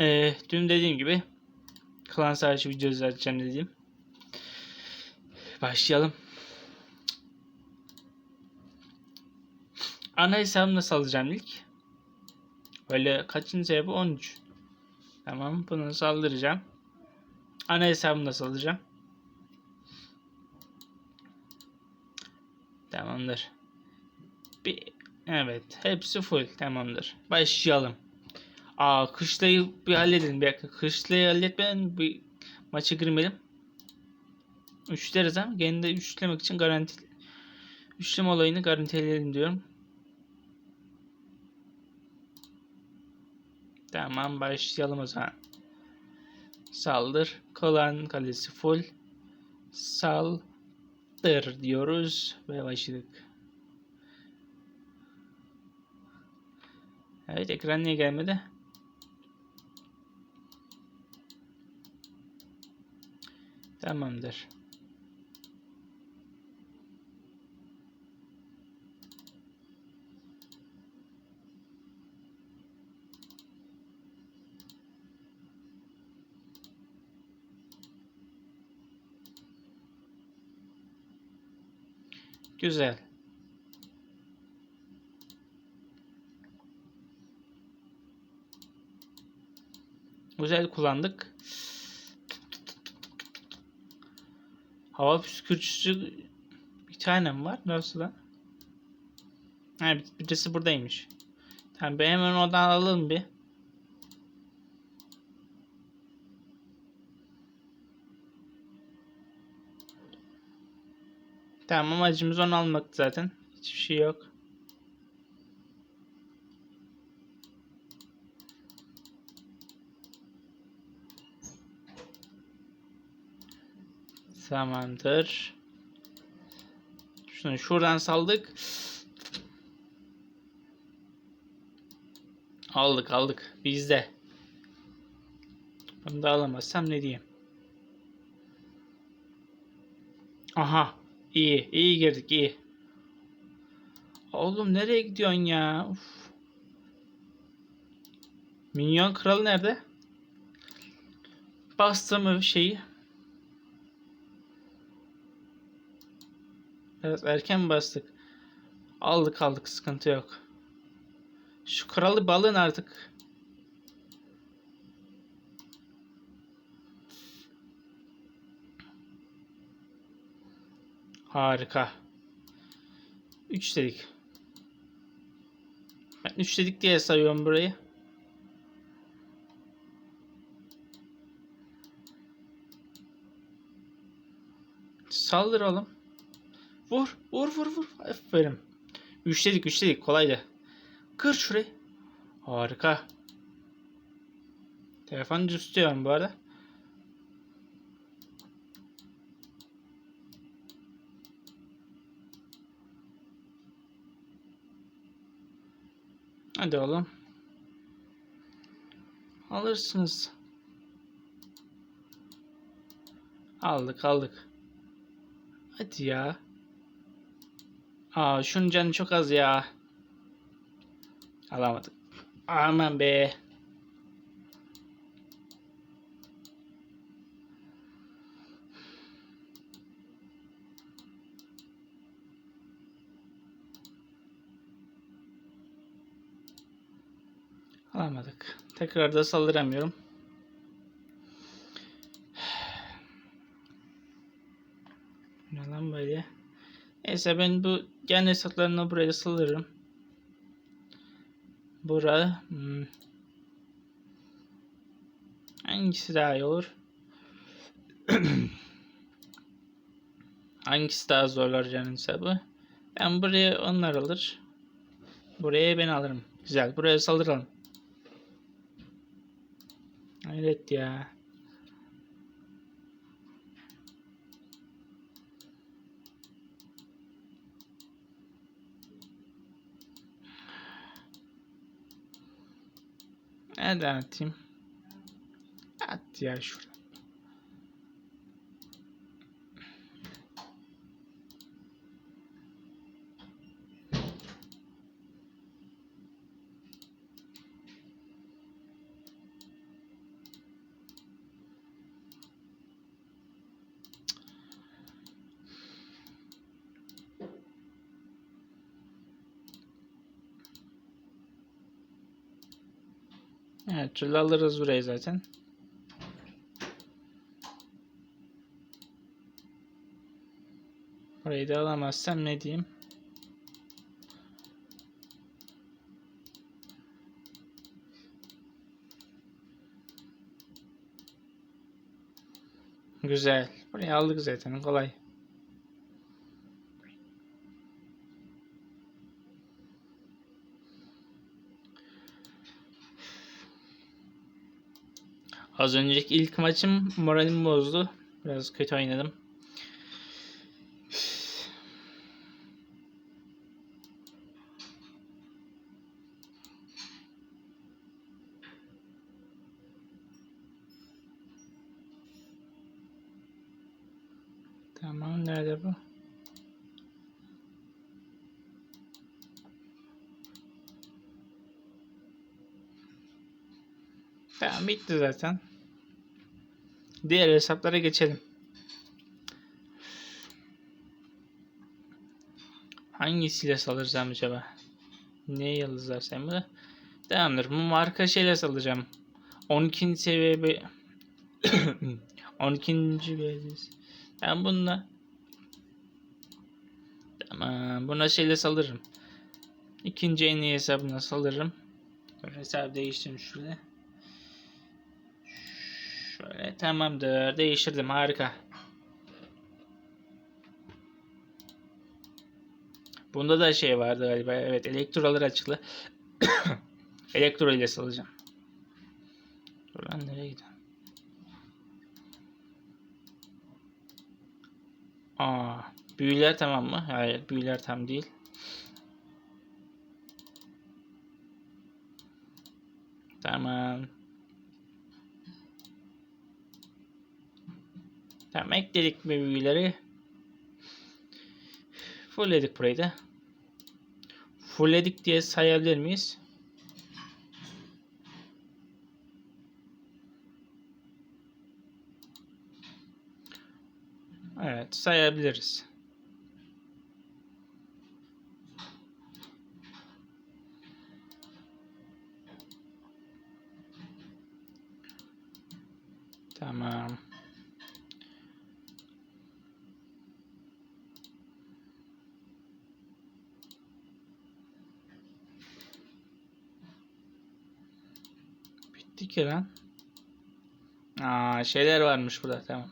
Ee, dün dediğim gibi klan savaşı videosu açacağım dedim. Başlayalım. Ana hesabımı nasıl alacağım ilk? Böyle kaçıncı hesabı? 13. Tamam bunu saldıracağım. Ana hesabımı nasıl alacağım? Tamamdır. Bir, evet hepsi full tamamdır. Başlayalım. Aa kışlayı bir halledelim. Bir dakika kışlayı halletmeden bir maça girmeyelim. Üçleriz ama gene de üçlemek için garanti üçleme olayını garantileyelim diyorum. Tamam başlayalım o zaman. Saldır. Kalan kalesi full. Saldır diyoruz ve başladık. Evet ekran niye gelmedi? Tamamdır. Güzel. Güzel kullandık. Hava püskürtücüsü bir tane mi var? Nasıl lan? Ha, bir- birisi buradaymış. Tamam ben hemen oradan alalım bir. Tamam amacımız onu almak zaten. Hiçbir şey yok. Tamamdır. Şunu şuradan saldık. Aldık aldık. Bizde. Bunu da alamazsam ne diyeyim. Aha. İyi. iyi girdik iyi. Oğlum nereye gidiyorsun ya? Uf. Minyon kralı nerede? Bastım şeyi. Evet erken bastık. Aldık aldık sıkıntı yok. Şu kralı balın artık. Harika. 3 dedik. Ben 3 dedik diye sayıyorum burayı. Saldır oğlum. Vur, vur, vur, vur. Aferin. Üçledik, üçledik. Kolaydı. Kır şurayı. Harika. Telefonu düz tutuyorum bu arada. Hadi oğlum. Alırsınız. Aldık aldık. Hadi ya. Aa şunun canı çok az ya. Alamadık. Aman be. Alamadık. Tekrar da saldıramıyorum. Ne lan böyle? Neyse ben bu gen hesaplarını buraya saldırırım. Bura. Hmm. Hangisi daha iyi olur? Hangisi daha zorlar canın hesabı? Ben buraya onlar alır. Buraya ben alırım. Güzel. Buraya saldıralım. Hayret ya. Nereden atayım? At ya şurada. Evet türlü alırız burayı zaten. Burayı da alamazsam ne diyeyim? Güzel. Burayı aldık zaten kolay. Az önceki ilk maçım moralimi bozdu. Biraz kötü oynadım. Tamam nerede bu? Tamam bitti zaten. Diğer hesaplara geçelim. Hangisiyle salacağım acaba? Ne yıldızlar sen bu? Tamamdır. Bu marka şeyle salacağım. 12. seviye bir 12. bir Ben bununla Tamam. Buna şeyle salırım. İkinci en iyi hesabına salırım. Dur, hesabı değiştireyim şöyle. Tamamdır. Değiştirdim. Harika. Bunda da şey vardı galiba. Evet elektrolar açıklı. Elektro ile salacağım. Dur lan nereye gidiyorsun? Aa, büyüler tamam mı? Hayır, büyüler tam değil. Tamam. Tamam ekledik mi büyüleri? Fullledik burayı da. Fullledik diye sayabilir miyiz? Evet sayabiliriz. Tamam. Bitti ki lan. Aa şeyler varmış burada tamam.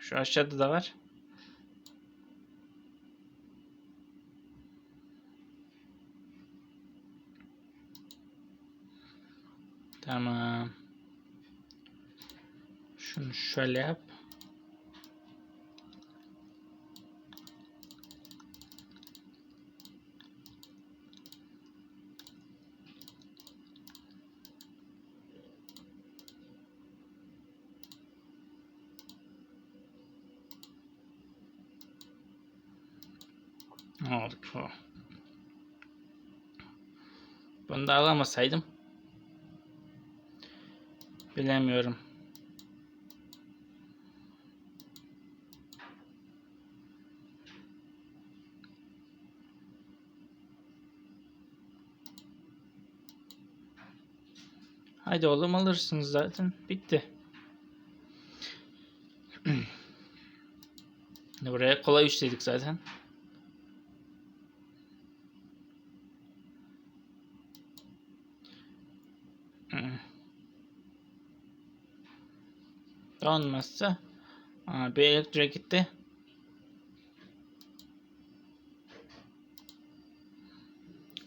Şu aşağıda da var. Tamam. Şunu şöyle yap. Aldık bu. Bunu da alamasaydım. Bilemiyorum. Haydi oğlum alırsınız zaten. Bitti. Buraya kolay üçledik zaten. Olmazsa bir elektro gitti.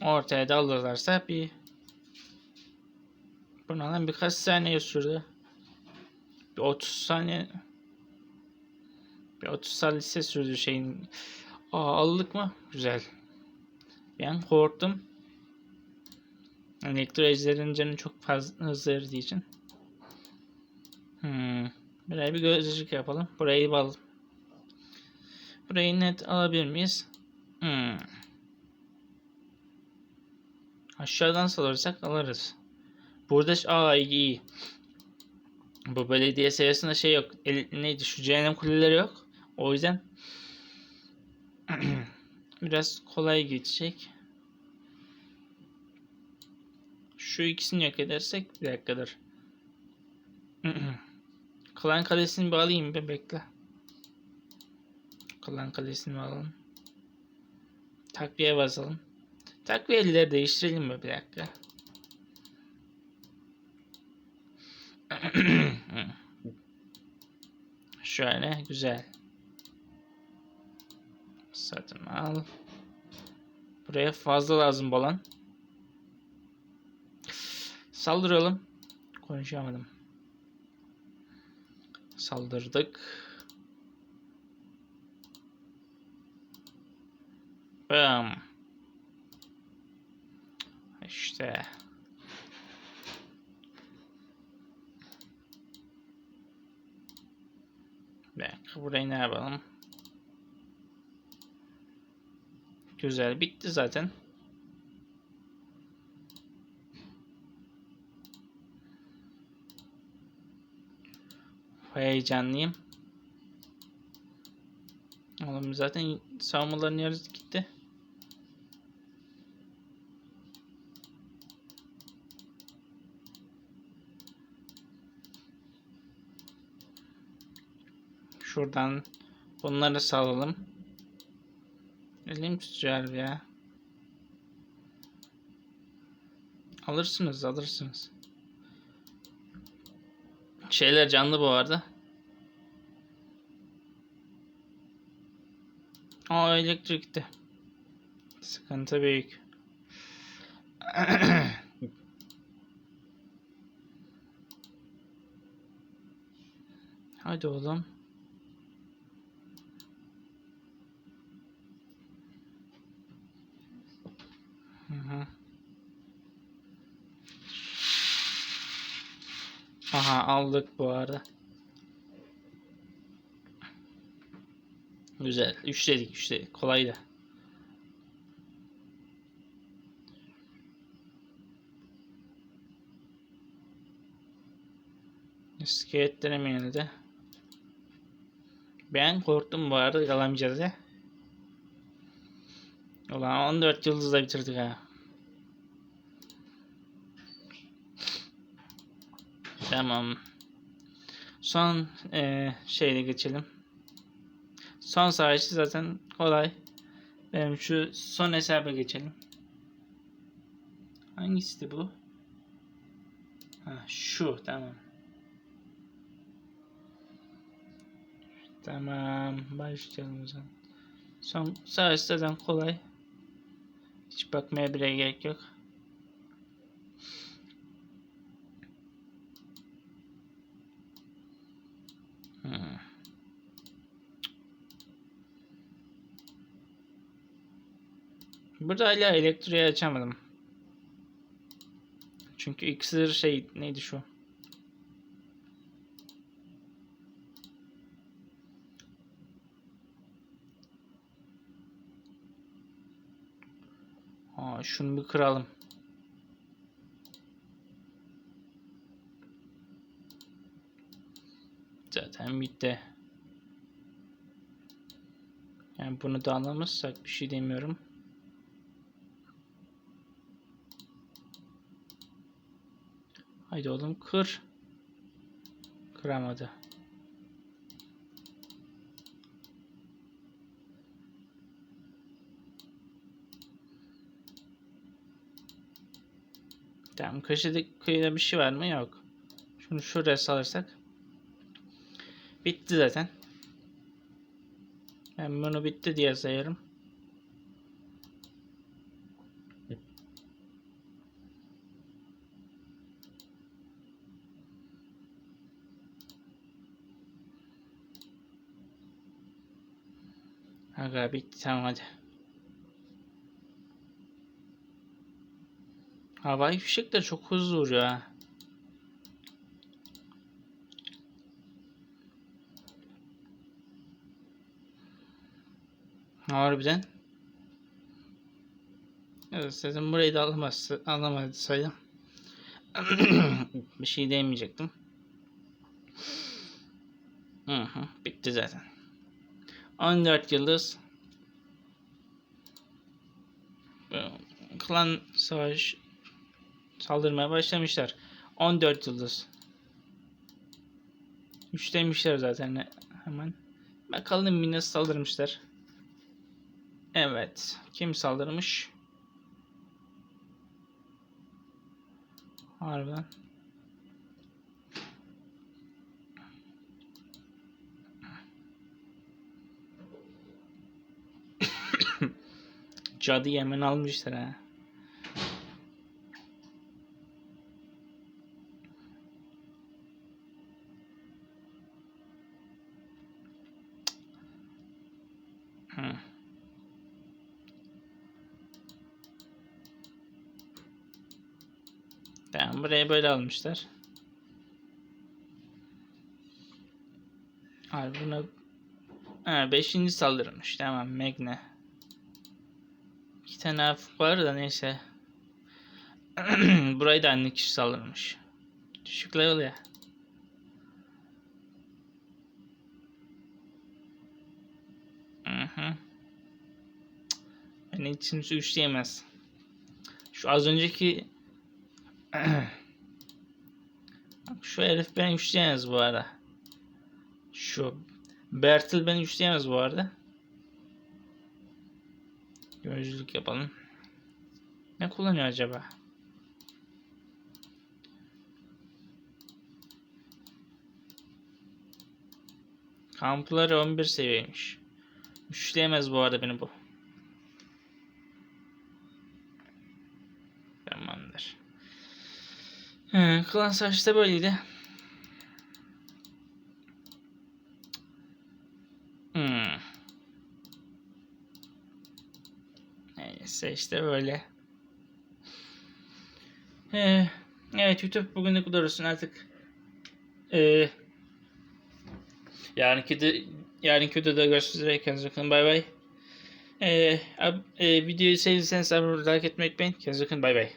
Ortaya da alırlarsa bir Bundan birkaç saniye sürdü. Bir 30 saniye bir 30 saniye sürdü şeyin. Aa aldık mı? Güzel. Ben korktum. Elektro canı çok fazla hızlı eridiği için. Hmm. Buraya bir gözcük yapalım. Burayı alalım. Burayı net alabilir miyiz? Hmm. Aşağıdan salırsak alırız. Burada aa iyi. Bu belediye seviyesinde şey yok. El, neydi şu cehennem kuleleri yok. O yüzden biraz kolay geçecek. Şu ikisini yok edersek bir dakikadır. Klan kalesini bir alayım bir bekle. Klan kalesini alalım. Takviye basalım. Takviyeleri değiştirelim mi bir dakika. Şöyle güzel. Satın al. Buraya fazla lazım olan. Saldıralım. Konuşamadım. Saldırdık. Bam. İşte. Bak burayı ne yapalım? Güzel bitti zaten. Heyecanlıyım. Oğlum zaten savunmaların yarısı gitti. Şuradan bunları salalım. Elim tutuyor ya. Alırsınız alırsınız. Şeyler canlı bu arada. Aa elektrik gitti. Sıkıntı büyük. Hadi oğlum. Hı. Aha aldık bu arada. Güzel. Üçledik üçledik. Kolaydı. İskeletlerim yenildi. Ben korktum bu arada yalamayacağız ya. Ulan 14 yıldızla bitirdik ha. Tamam. Son eee şeyle geçelim. Son savaşı zaten kolay. Benim şu son hesaba geçelim. Hangisi bu? Ha, şu tamam. Tamam başlayalım o zaman. Son savaş zaten kolay. Hiç bakmaya bile gerek yok. Hmm. Burada hala elektriği açamadım. Çünkü iksir şey neydi şu? Aa, şunu bir kıralım. Zaten bitti. Yani bunu da anlamazsak bir şey demiyorum. Haydi oğlum kır. Kıramadı. Tamam köşede kıyıda bir şey var mı? Yok. Şunu şuraya salırsak. Bitti zaten. Ben bunu bitti diye sayarım. Aga bitti tamam hadi. Havai fişek de çok hızlı vuruyor ha. Harbiden. Evet zaten burayı da alamaz, alamadı saydım. bir şey demeyecektim. Hı hı, bitti zaten. 14 yıldız. Klan savaş Saldırmaya başlamışlar. 14 yıldız. 3 demişler zaten hemen. Bakalım nasıl saldırmışlar. Evet. Kim saldırmış? Harbiden. Cadı yemen almışlar ha. Hı. Tamam buraya böyle almışlar. Abi buna ha, beşinci saldırmış. Tamam Megne. Hafif var da neyse. Burayı da anne kişi saldırmış. Düşük level ya. Hı hı. Benim için üçleyemez. Şu az önceki şu herif beni üçleyemez bu arada. Şu Bertil beni üçleyemez bu arada. Gözlük yapalım. Ne kullanıyor acaba? Kampları 11 seviyeymiş. Üçleyemez bu arada beni bu. Tamamdır. He, klan saçta böyleydi. Hmm. Neyse işte böyle. Ee, evet YouTube bugünlük bu kadar olsun artık. Ee, yarınki de yarınki videoda görüşürüz üzere. Kendinize bakın. Bay bay. Ee, ab- e, videoyu sevdiyseniz abone olmayı, like etmeyi unutmayın. Kendinize bakın. Bay bay.